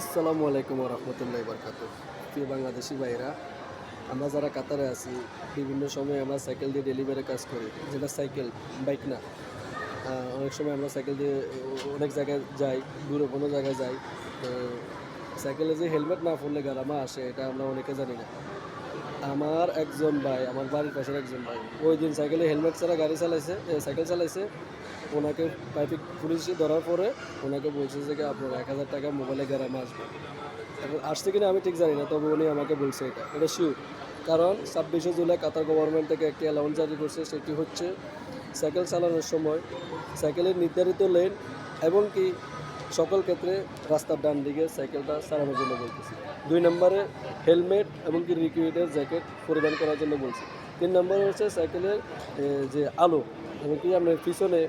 আসসালামু আলাইকুম রহমতুল্লাহ বরকাত প্রিয় বাংলাদেশি ভাইরা আমরা যারা কাতারে আছি, বিভিন্ন সময় আমরা সাইকেল দিয়ে ডেলিভারি কাজ করি, যেটা সাইকেল, বাইক না। অনেক সময় আমরা সাইকেল দিয়ে অনেক জায়গায় যাই, দূরে কোনো জায়গায় যাই, তো সাইকেলে যে হেলমেট না পরলে গারামা আসে, এটা আমরা অনেকে জানি না। আমার একজন ভাই, আমার বাড়ির পাশের একজন ভাই। ওই দিন সাইকেলে হেলমেট ছাড়া গাড়ি চালাইছে সাইকেল চালাইছে। ওনাকে ট্রাফিক পুলিশে ধরার পরে ওনাকে বলছে যে আপনার এক হাজার টাকা মোবাইলে গ্রামে আসবে। এখন আসছে কিনা আমি ঠিক জানি না, তবে উনি আমাকে বলছে এটা। এটা শিওর কারণ ছাব্বিশে জুলাই কাতার গভর্নমেন্ট থেকে একটি অ্যালাউন্স জারি করছে, সেটি হচ্ছে সাইকেল চালানোর সময় সাইকেলের নির্ধারিত লেন এবং কি সকল ক্ষেত্রে রাস্তার ডান দিকে সাইকেলটা চালানোর জন্য বলতেছি। দুই নম্বরে হেলমেট এবং কি রিকুইডের জ্যাকেট পরিধান করার জন্য বলছি। তিন নম্বরে হচ্ছে সাইকেলের যে আলো এবং কি আপনার পিছনে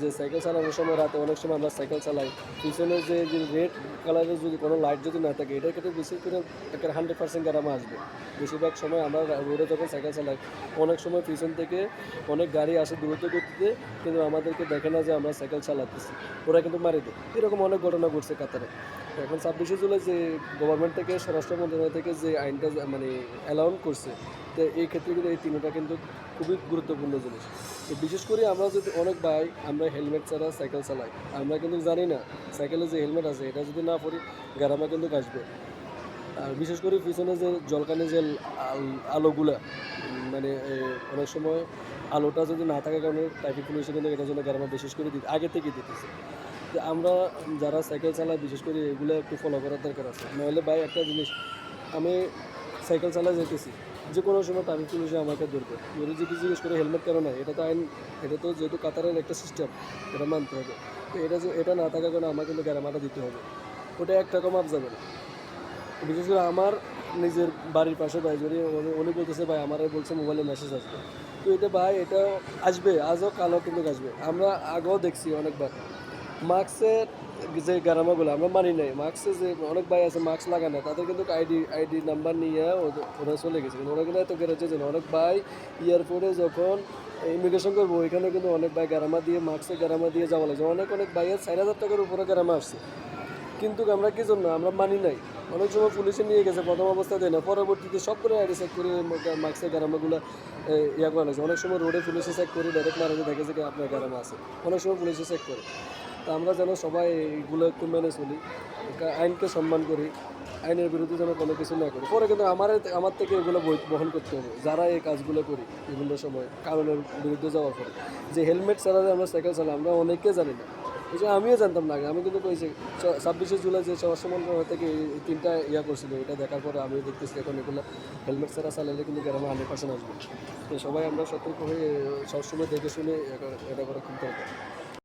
যে সাইকেল চালানোর সময়, রাতে অনেক সময় আমরা সাইকেল চালাই, পিছনে যে রেড কালারের যদি কোনো লাইট যদি না থাকে, এটার ক্ষেত্রে বেশি করে একটা হান্ড্রেড পার্সেন্ট গ্রামে আসবে। বেশিরভাগ সময় আমরা রোডে যখন সাইকেল চালাই, অনেক সময় পিছন থেকে অনেক গাড়ি আসে দ্রুত গতিতে, কিন্তু আমাদেরকে দেখে না যে আমরা সাইকেল চালাতেছি। ওরা কিন্তু মারি দেয়। এরকম অনেক ঘটনা ঘটছে কাতারে। এখন ছাব্বিশে জুলাই যে গভর্নমেন্ট থেকে, স্বরাষ্ট্র মন্ত্রণালয় থেকে যে আইনটা মানে অ্যালাউন্স করছে, তো এই ক্ষেত্রে কিন্তু এই তিনটা কিন্তু খুবই গুরুত্বপূর্ণ জিনিস। তো বিশেষ করে আমরা যদি অনেক ভাই, আমরা হেলমেট ছাড়া সাইকেল চালাই। আমরা কিন্তু জানি না সাইকেলে যে হেলমেট আছে, এটা যদি না পরি, গারামা কিন্তু আসবে আর বিশেষ করে পিছনে যে জলকানি যে আলোগুলা মানে অনেক সময় আলোটা যদি না থাকার কারণে ট্রাফিক পুলিশে কিন্তু এটার জন্য গারামা বিশেষ করে দিতে, আগে থেকে দিতেছে। যে আমরা যারা সাইকেল চালাই বিশেষ করে এগুলো একটু ফলো করার দরকার আছে। নাহলে ভাই, একটা জিনিস, আমি সাইকেল চালাই যেতেছি যে কোনো সময় ট্রাফিক পুলিশে আমাকে ধরবে ধরে যদি জিজ্ঞেস করে হেলমেট কেন নাই? এটা তো আইন, এটা তো যেহেতু কাতারের একটা সিস্টেম এটা মানতে হবে। তো এটা যে, এটা না থাকার কারণে আমাকে কিন্তু গ্যারামাটা দিতে হবে। ওটা এক টাকা মাপ যাবে না। বিশেষ করে আমার নিজের বাড়ির পাশে ভাই, যদি উনি বলতেছে, ভাই, আমার বলছে মোবাইলে মেসেজ আসবে। তো এটা ভাই, এটা আসবে, আজও কালও কিন্তু আসবে। আমরা আগেও দেখছি অনেকবার। মাস্কের যে গারামাগুলো আমরা মানি নাই। মাস্কে যে অনেক ভাই আছে মাস্ক লাগায় না, তাদের কিন্তু আইডি আইডি নাম্বার নিয়ে ওরা চলে গেছে। কিন্তু ওরা কিন্তু এত গেড়েছে যে অনেক ভাই এয়ারপোর্টে যখন ইমিগ্রেশন করব, ওইখানে কিন্তু অনেক ভাই গারামা দিয়ে মাস্কে গারামা দিয়ে যাওয়া লাগছে। অনেক অনেক ভাইয়ের চার হাজার টাকার উপরে গারামা আসছে কিন্তু আমরা কি জন্য? আমরা মানি নাই। অনেক সময় পুলিশে নিয়ে গেছে, প্রথম অবস্থা দেয় না। পরবর্তীতে সব করে আইডি চেক করে মাস্কের গারামাগুলো ইয়া করা লাগছে। অনেক সময় রোডে পুলিশে চেক করে ডাইরেক্ট মারাতে দেখে যে কি আপনার গারামা আছে। অনেক সময় পুলিশে চেক করে। তা আমরা যেন সবাই এইগুলো একটু মেনে চলি আইনকে সম্মান করি, আইনের বিরুদ্ধে যেন কোনো কিছু না করি। পরে কিন্তু আমার আমার থেকে এগুলো বহন করতে হবে, যারা এই কাজগুলো করি বিভিন্ন সময়, কারণের বিরুদ্ধে যাওয়ার পরে। যে হেলমেট ছাড়া আমরা সাইকেল চালাই, আমরা অনেকে জানি না। এই যে আমিও জানতাম না আগে, আমি কিন্তু কইছি ছাব্বিশে জুলাই যে মন্ত্রণালয় থেকে তিনটা ইয়া করছিল, এটা দেখার পরে আমি দেখতেছি এখন এগুলো হেলমেট ছাড়া চালালে কিন্তু গ্রামে হান্ড্রেড পার্সেন্ট আসবে। তো সবাই আমরা সতর্ক হয়ে, সবসময় দেখে শুনে এটা করা খুব দরকার।